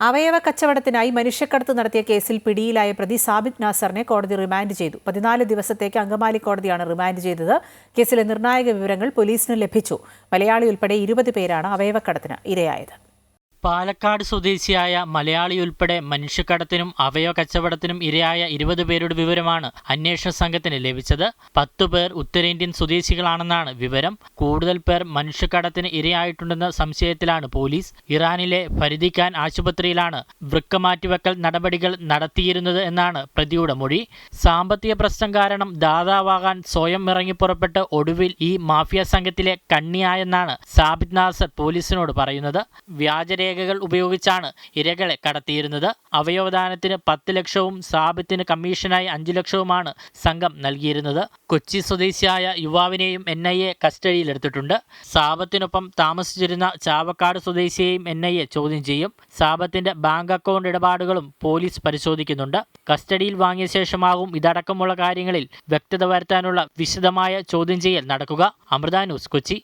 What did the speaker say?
അവയവ കച്ചവടത്തിനായി മനുഷ്യക്കടത്ത് നടത്തിയ കേസിൽ പിടിയിലായ പ്രതി സാബിദ് നാസറിനെ കോടതി റിമാൻഡ് ചെയ്തു. പതിനാല് ദിവസത്തേക്ക് അങ്കമാലി കോടതിയാണ് റിമാൻഡ് ചെയ്തത്. കേസിലെ നിർണായക വിവരങ്ങൾ പോലീസിന് ലഭിച്ചു. മലയാളി ഉൾപ്പെടെ ഇരുപത് പേരാണ് അവയവക്കടത്തിന് ഇരയായത്. പാലക്കാട് സ്വദേശിയായ മലയാളിയുൾപ്പെടെ മനുഷ്യക്കടത്തിനും അവയവ കച്ചവടത്തിനും ഇരയായ ഇരുപത് പേരുടെ വിവരമാണ് അന്വേഷണ സംഘത്തിന് ലഭിച്ചത്. പത്തു പേർ ഉത്തരേന്ത്യൻ സ്വദേശികളാണെന്നാണ് വിവരം. കൂടുതൽ പേർ മനുഷ്യക്കടത്തിന് ഇരയായിട്ടുണ്ടെന്ന സംശയത്തിലാണ് പോലീസ്. ഇറാനിലെ ഫരിദിഖാൻ ആശുപത്രിയിലാണ് വൃക്ക മാറ്റിവെക്കൽ നടപടികൾ നടത്തിയിരുന്നത് എന്നാണ് പ്രതിയുടെ മൊഴി. സാമ്പത്തിക പ്രശ്നം കാരണം ദാതാവാകാൻ സ്വയം ഇറങ്ങിപ്പുറപ്പെട്ട് ഒടുവിൽ ഈ മാഫിയ സംഘത്തിലെ കണ്ണിയായെന്നാണ് സാബിദ് നാസർ പോലീസിനോട് പറയുന്നത്. വ്യാജരേഖകൾ ഉപയോഗിച്ചാണ് ഇരകളെ കടത്തിയിരുന്നത്. അവയവദാനത്തിന് പത്ത് ലക്ഷവും സാബിത്തിന് കമ്മീഷനായി അഞ്ചു ലക്ഷവുമാണ് സംഘം നൽകിയിരുന്നത്. കൊച്ചി സ്വദേശിയായ യുവാവിനെയും എൻ ഐ എ കസ്റ്റഡിയിലെടുത്തിട്ടുണ്ട്. സാബത്തിനൊപ്പം താമസിച്ചിരുന്ന ചാവക്കാട് സ്വദേശിയെയും എൻ ഐ എ ചോദ്യം ചെയ്യും. സാബത്തിന്റെ ബാങ്ക് അക്കൗണ്ട് ഇടപാടുകളും പോലീസ് പരിശോധിക്കുന്നുണ്ട്. കസ്റ്റഡിയിൽ വാങ്ങിയ ശേഷമാകും ഇതടക്കമുള്ള കാര്യങ്ങളിൽ വ്യക്തത വരുത്താനുള്ള വിശദമായ ചോദ്യം ചെയ്യൽ നടക്കുക. അമൃത ന്യൂസ് കൊച്ചി.